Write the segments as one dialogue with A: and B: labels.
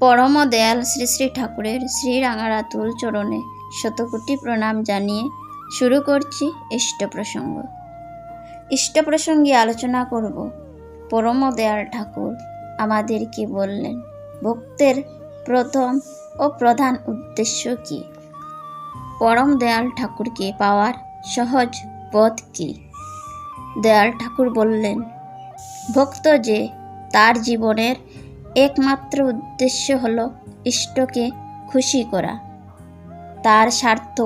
A: পরম দয়াল শ্রী শ্রী ঠাকুরের শ্রী রাঙারাতুল চরণে শতকোটি প্রণাম জানিয়ে শুরু করছি ইষ্ট প্রসঙ্গ। ইষ্ট প্রসঙ্গে আলোচনা করব পরম দয়াল ঠাকুর আমাদেরকে বললেন? ভক্তের প্রথম ও প্রধান উদ্দেশ্য কি? পরম দয়াল ঠাকুরকে পাওয়ার সহজ পথ কি? দয়াল ঠাকুর বললেন, ভক্ত যে তার জীবনের একমাত্র উদ্দেশ্য হল ইষ্টকে খুশি করা, তার স্বার্থ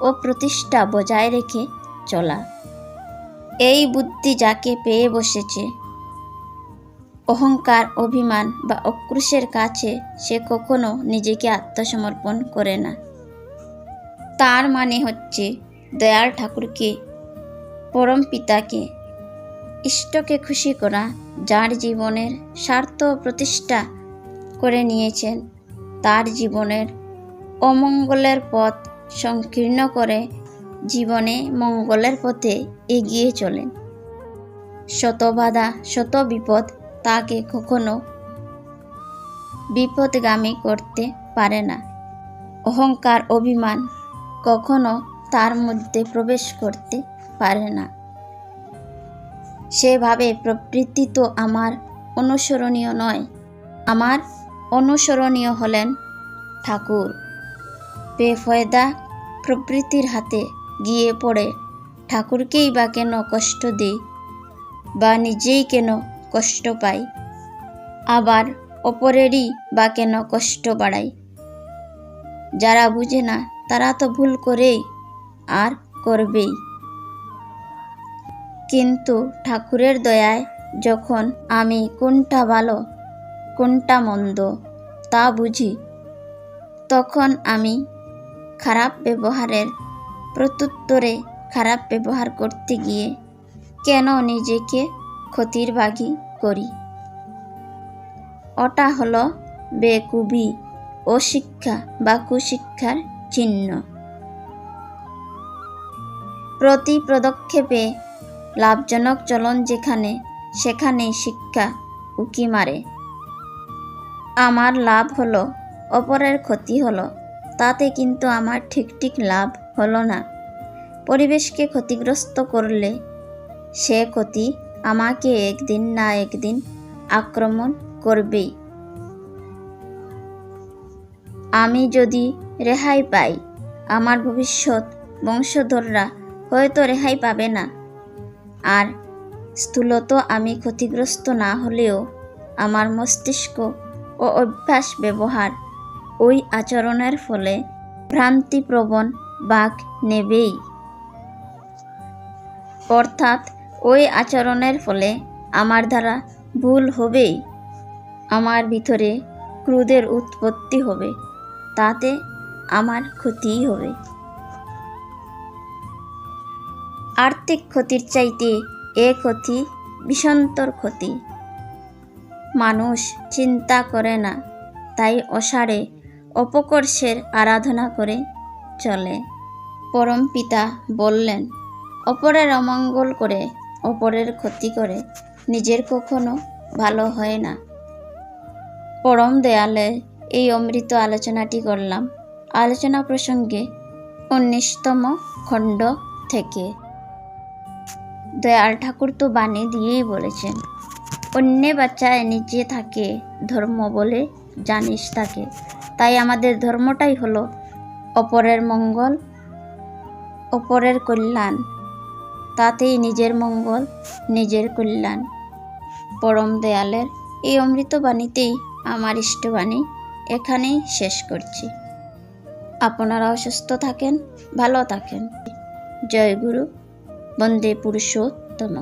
A: ও প্রতিষ্ঠা বজায় রেখে চলা। এই বুদ্ধি যাকে পেয়ে বসেছে, অহংকার, অভিমান বা অক্রুশের কাছে সে কখনো নিজেকে আত্মসমর্পণ করে না। তার মানে হচ্ছে দয়াল ঠাকুরকে, পরম পিতাকে ইষ্টকে খুশি করা যার জীবনের স্বার্থ প্রতিষ্ঠা করে নিয়েছেন, তার জীবনের অমঙ্গলের পথ সংকীর্ণ করে জীবনে মঙ্গলের পথে এগিয়ে চলেন। শত বাধা শত বিপদ তাকে কখনো বিপদগামী করতে পারে না। অহংকার অভিমান কখনো তার মধ্যে প্রবেশ করতে পারে না। সেভাবে প্রবৃত্তি তো আমার অনুসরণীয় নয়। আমার অনুসরণীয় হলেন ঠাকুর। বেফয়দা প্রবৃত্তির হাতে গিয়ে পড়ে, ঠাকুরকেই বা কেন কষ্ট দিই বা নিজেই কেন কষ্ট পাই? আবার অপরেরই বা কেন কষ্ট বাড়াই? যারা বুঝে না, তারা তো ভুল করেই আর করবেই। কিন্তু ঠাকুরের দয়ায় যখন আমি কোনটা ভালো, কোনটা মন্দ তা বুঝি, তখন আমি খারাপ ব্যবহারের প্রত্যুত্তরে খারাপ ব্যবহার করতে গিয়ে কেন নিজেকে ক্ষতির বাগি করি? ওটা হলো বেকুবি অশিক্ষা বা কুশিক্ষার চিহ্ন। প্রতি পদক্ষেপে লাভজনক চলন যেখানে, সেখানেই শিক্ষা উকি মারে। আমার লাভ হলো, অপরের ক্ষতি হলো, তাতে কিন্তু আমার ঠিক ঠিক লাভ হলো না। পরিবেশকে ক্ষতিগ্রস্ত করলে সে ক্ষতি আমাকে একদিন না একদিন আক্রমণ করবেই। আমি যদি রেহাই পাই, আমার ভবিষ্যৎ বংশধররা হয়তো রেহাই পাবে না। আর স্থূলত আমি ক্ষতিগ্রস্ত না হলেও আমার মস্তিষ্ক ও অভ্যাস ব্যবহার ওই আচরণের ফলে ভ্রান্তিপ্রবণ বাঘ নেবেই। অর্থাৎ ওই আচরণের ফলে আমার দ্বারা ভুল হবেই। আমার ভিতরে ক্রোধের উৎপত্তি হবে, তাতে আমার ক্ষতিই হবে। আর্থিক ক্ষতির চাইতে এ ক্ষতি বিষান্তর ক্ষতি। মানুষ চিন্তা করে না, তাই অসারে অপকর্ষের আরাধনা করে চলে। পরম পিতা বললেন, অপরের অমঙ্গল করে, অপরের ক্ষতি করে, নিজের কখনো ভালো হয় না। পরম দেয়ালের এই অমৃত আলোচনাটি করলাম। আলোচনা প্রসঙ্গে উনিশতম খণ্ড থেকে দয়াল ঠাকুর তো বাণী দিয়েই বলেছেন, অন্য বাচ্চায় নিজে থাকে ধর্ম বলে জানিস তাকে। তাই আমাদের ধর্মটাই হলো অপরের মঙ্গল, অপরের কল্যাণ। তাতেই নিজের মঙ্গল, নিজের কল্যাণ। পরম দয়ালের এই অমৃত বাণীতেই আমার ইষ্টবাণী এখানেই শেষ করছি। আপনারাও সুস্থ থাকেন, ভালো থাকেন। জয় গুরু। বন্দে পুরুষোত্তম